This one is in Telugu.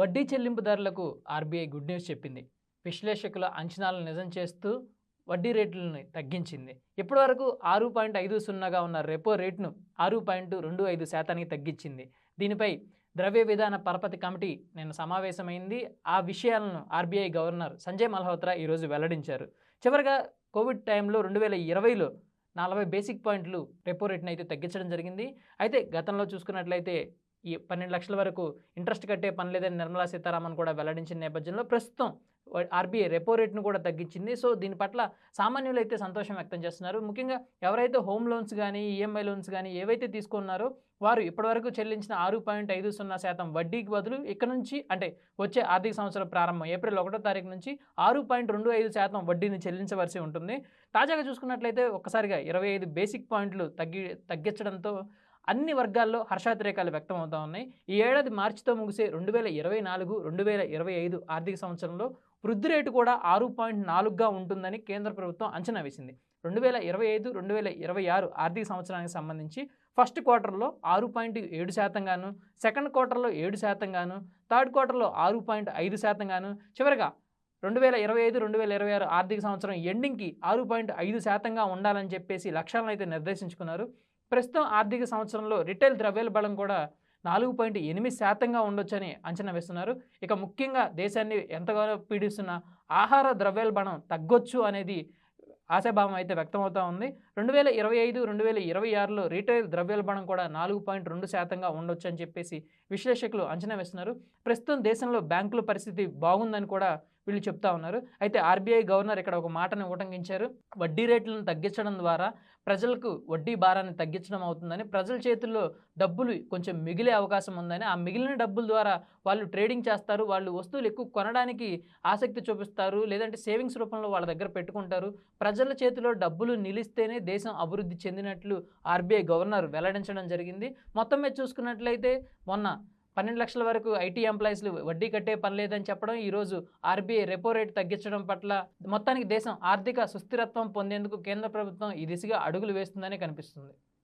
వడ్డీ చెల్లింపుదారులకు ఆర్బీఐ గుడ్ న్యూస్ చెప్పింది. విశ్లేషకుల అంచనాలను నిజం చేస్తూ వడ్డీ రేట్లను తగ్గించింది. ఇప్పటివరకు ఆరు పాయింట్ ఐదు సున్నాగా ఉన్న రెపో రేట్ను ఆరు పాయింట్ రెండు ఐదు శాతానికి తగ్గించింది. దీనిపై ద్రవ్య విధాన పరపతి కమిటీ నిన్న సమావేశమైంది. ఆ విషయాలను ఆర్బీఐ గవర్నర్ సంజయ్ మల్హోత్రా ఈరోజు వెల్లడించారు. చివరిగా కోవిడ్ టైంలో రెండు వేల ఇరవైలో నలభై బేసిక్ పాయింట్లు రెపో రేట్ని అయితే తగ్గించడం జరిగింది. అయితే గతంలో చూసుకున్నట్లయితే ఈ పన్నెండు లక్షల వరకు ఇంట్రెస్ట్ కట్టే పని లేదని నిర్మలా సీతారామన్ కూడా వెల్లడించిన నేపథ్యంలో ప్రస్తుతం ఆర్బీఐ రెపో రేట్ను కూడా తగ్గించింది. సో దీని పట్ల సామాన్యులు అయితే సంతోషం వ్యక్తం చేస్తున్నారు. ముఖ్యంగా ఎవరైతే హోమ్ లోన్స్ కానీ ఈఎంఐ లోన్స్ కానీ ఏవైతే తీసుకున్నారో వారు ఇప్పటివరకు చెల్లించిన ఆరు పాయింట్ ఐదు సున్నా శాతం వడ్డీకి బదులు ఇక్కడ నుంచి అంటే వచ్చే ఆర్థిక సంవత్సరం ప్రారంభం ఏప్రిల్ ఒకటో తారీఖు నుంచి ఆరు పాయింట్ రెండు ఐదు శాతం వడ్డీని చెల్లించవలసి ఉంటుంది. తాజాగా చూసుకున్నట్లయితే ఒక్కసారిగా ఇరవై ఐదు బేసిక్ పాయింట్లు తగ్గి తగ్గించడంతో అన్ని వర్గాల్లో హర్షాతిరేకాలు వ్యక్తమవుతూ ఉన్నాయి. ఈ ఏడాది మార్చితో ముగిసే రెండు వేల ఇరవై నాలుగు రెండు వేల ఇరవై ఐదు ఆర్థిక సంవత్సరంలో వృద్ధి రేటు కూడా ఆరు పాయింట్ నాలుగుగా ఉంటుందని కేంద్ర ప్రభుత్వం అంచనా వేసింది. రెండు వేల ఇరవై ఐదు రెండు వేల ఇరవై ఆరు ఆర్థిక సంవత్సరానికి సంబంధించి ఫస్ట్ క్వార్టర్లో ఆరు పాయింట్ ఏడు శాతం గాను సెకండ్ క్వార్టర్లో ఏడు శాతం గాను థర్డ్ క్వార్టర్లో ఆరు పాయింట్ ఐదు శాతం గాను చివరిగా రెండు వేల ఇరవై ఐదు రెండు వేల ఇరవై ఆరు ఆర్థిక సంవత్సరం ఎండింగ్కి ఆరు పాయింట్ ఐదు శాతంగా ఉండాలని చెప్పేసి లక్ష్యాలను అయితే నిర్దేశించుకున్నారు. ప్రస్తుతం ఆర్థిక సంవత్సరంలో రిటైల్ ద్రవ్యోల్బణం కూడా నాలుగు పాయింట్ ఎనిమిది శాతంగా ఉండొచ్చని అంచనా వేస్తున్నారు. ఇక ముఖ్యంగా దేశాన్ని ఎంతగానో పీడిస్తున్న ఆహార ద్రవ్యోల్బణం తగ్గొచ్చు అనేది ఆశాభావం అయితే వ్యక్తమవుతా ఉంది. రెండు వేల ఇరవై ఐదు రెండు వేల ఇరవై ఆరులో రీటైల్ ద్రవ్యోల్బణం కూడా నాలుగు పాయింట్ రెండు శాతంగా ఉండొచ్చు అని చెప్పేసి విశ్లేషకులు అంచనా వేస్తున్నారు. ప్రస్తుతం దేశంలో బ్యాంకుల పరిస్థితి బాగుందని కూడా వీళ్ళు చెప్తా ఉన్నారు. అయితే ఆర్బీఐ గవర్నర్ ఇక్కడ ఒక మాటను ఉటంకించారు వడ్డీ రేట్లను తగ్గించడం ద్వారా ప్రజలకు వడ్డీ భారాన్ని తగ్గించడం అవుతుందని ప్రజల చేతుల్లో డబ్బులు కొంచెం మిగిలే అవకాశం ఉందని ఆ మిగిలిన డబ్బుల ద్వారా వాళ్ళు ట్రేడింగ్ చేస్తారు వాళ్ళు వస్తువులు ఎక్కువ కొనడానికి ఆసక్తి చూపిస్తారు లేదంటే సేవింగ్స్ రూపంలో వాళ్ళ దగ్గర పెట్టుకుంటారు. ప్రజల చేతిలో డబ్బులు నిలిస్తేనే దేశం అభివృద్ధి చెందినట్లు ఆర్బీఐ గవర్నర్ వెల్లడించడం జరిగింది. మొత్తం మీద చూసుకున్నట్లయితే మొన్న పన్నెండు లక్షల వరకు ఐటీ ఎంప్లాయీస్లు వడ్డీ కట్టే పని లేదని చెప్పడం ఈరోజు ఆర్బీఐ రెపో రేట్ తగ్గించడం పట్ల మొత్తానికి దేశం ఆర్థిక సుస్థిరత్వం పొందేందుకు కేంద్ర ప్రభుత్వం ఈ దిశగా అడుగులు వేస్తుందని కనిపిస్తుంది.